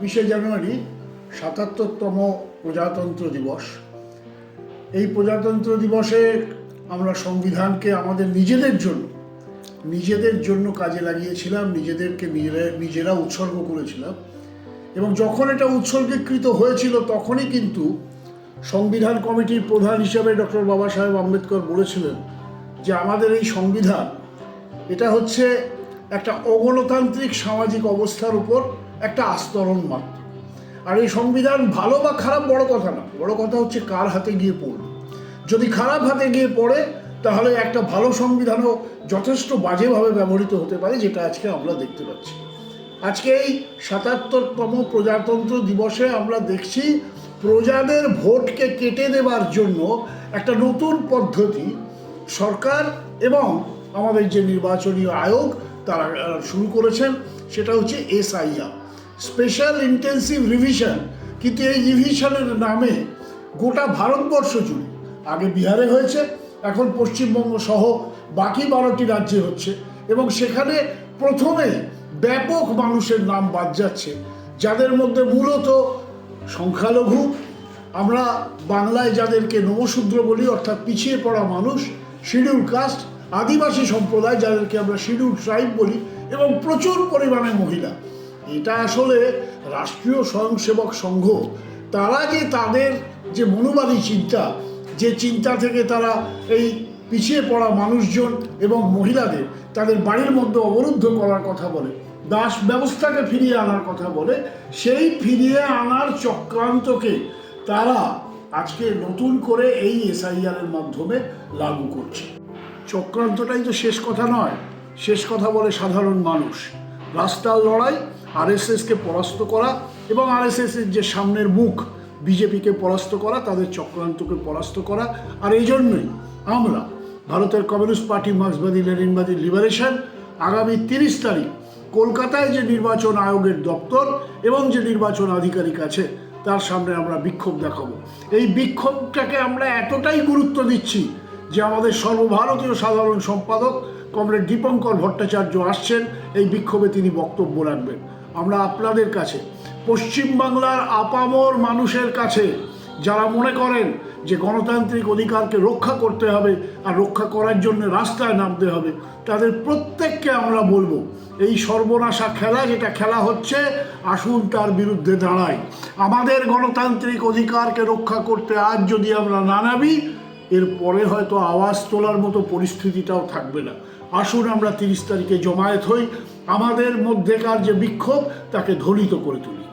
বিশে জানুয়ারি সাতাত্তরতম প্রজাতন্ত্র দিবস। এই প্রজাতন্ত্র দিবসে আমরা সংবিধানকে আমাদের নিজেদের জন্য নিজেদের জন্য কাজে লাগিয়েছিলাম, নিজেদেরকে নিজেরা নিজেরা উৎসর্গ করেছিলাম। এবং যখন এটা উৎসর্গীকৃত হয়েছিল, তখনই কিন্তু সংবিধান কমিটির প্রধান হিসাবে ডক্টর বাবা সাহেব আম্বেদকর বলেছিলেন যে আমাদের এই সংবিধান, এটা হচ্ছে একটা অগণতান্ত্রিক সামাজিক অবস্থার উপর একটা আস্তরণ মাত্র। আর এই সংবিধান ভালো বা খারাপ বড় কথা না। বড় কথা হচ্ছে কার হাতে গিয়ে পড়বে। যদি খারাপ হাতে গিয়ে পড়ে, তাহলে একটা ভালো সংবিধানও যথেষ্ট বাজেভাবে ব্যবহৃত হতে পারে, যেটা আজকে আমরা দেখতে পাচ্ছি। আজকে এই সাতাত্তরতম প্রজাতন্ত্র দিবসে আমরা দেখছি প্রজাদের ভোটকে কেটে দেবার জন্য একটা নতুন পদ্ধতি সরকার এবং আমাদের যে নির্বাচনী আয়োগ তারা শুরু করেছেন, সেটা হচ্ছে এসআইআর। স্পেশাল ইন্টেন্সিভ রিভিশন কিন্তু এই রিভিশনের নামে গোটা ভারতবর্ষ জুড়ে, আগে বিহারে হয়েছে, এখন পশ্চিমবঙ্গ সহ বাকি বারোটি রাজ্যে হচ্ছে, এবং সেখানে প্রথমে ব্যাপক মানুষের নাম বাদ যাচ্ছে, যাদের মধ্যে মূলত সংখ্যালঘু, আমরা বাংলায় যাদেরকে নমশূদ্র বলি, অর্থাৎ পিছিয়ে পড়া মানুষ, শিডিউল কাস্ট আদিবাসী সম্প্রদায় যাদেরকে আমরা শিডিউল ট্রাইব বলি এবং প্রচুর পরিমাণে মহিলা। এটা আসলে রাষ্ট্রীয় স্বয়ংসেবক সংঘ, তারা যে তাদের যে মনোবাদী চিন্তা, যে চিন্তা থেকে তারা এই পিছিয়ে পড়া মানুষজন এবং মহিলাদের তাদের বাড়ির মধ্যে অবরুদ্ধ করার কথা বলে, দাস ব্যবস্থাকে ফিরিয়ে আনার কথা বলে, সেই ফিরিয়ে আনার চক্রান্তকে তারা আজকে নতুন করে এই এসআইআর এর মাধ্যমে লাগু করছে। চক্রান্তটাই তো শেষ কথা নয়। শেষ কথা বলে সাধারণ মানুষ। রাস্তার লড়াই, আরএসএসকে পরাস্ত করা এবং আরএসএস এর যে সামনের মুখ, বিজেপিকে পরাস্ত করা, তাদের চক্রান্তকে পরাস্ত করা। আর এই জন্যই আমরা ভারতের কমিউনিস্ট পার্টি, মার্ক্সবাদী, লেনিনবাদী লিবারেশন আগামী তিরিশ তারিখ কলকাতায় যে নির্বাচন আয়োগের দপ্তর এবং যে নির্বাচন আধিকারিক আছে, তার সামনে আমরা বিক্ষোভ দেখাবো। এই বিক্ষোভটাকে আমরা এতটাই গুরুত্ব দিচ্ছি যে আমাদের সর্বভারতীয় সাধারণ সম্পাদক কমরেড দীপঙ্কর ভট্টাচার্য আসছেন, এই বিক্ষোভে তিনি বক্তব্য রাখবেন। আমরা আপনাদের কাছে, পশ্চিমবাংলার আপামর মানুষের কাছে যারা মনে করেন যে গণতান্ত্রিক অধিকারকে রক্ষা করতে হবে আর রক্ষা করার জন্য রাস্তায় নামতে হবে, তাদের প্রত্যেককে আমরা বলব, এই সর্বনাশা খেলা যেটা খেলা হচ্ছে, আসুন তার বিরুদ্ধে দাঁড়াই। আমাদের গণতান্ত্রিক অধিকারকে রক্ষা করতে আজ যদি আমরা না নামি এরপরে হয়তো আওয়াজ তোলার মতো পরিস্থিতিটাও থাকবে না। আসুন আমরা তিরিশ তারিখে জমায়েত হই। আমাদের মধ্যেকার যে বিক্ষোভ, তাকে ধ্বনিত করে তুলি।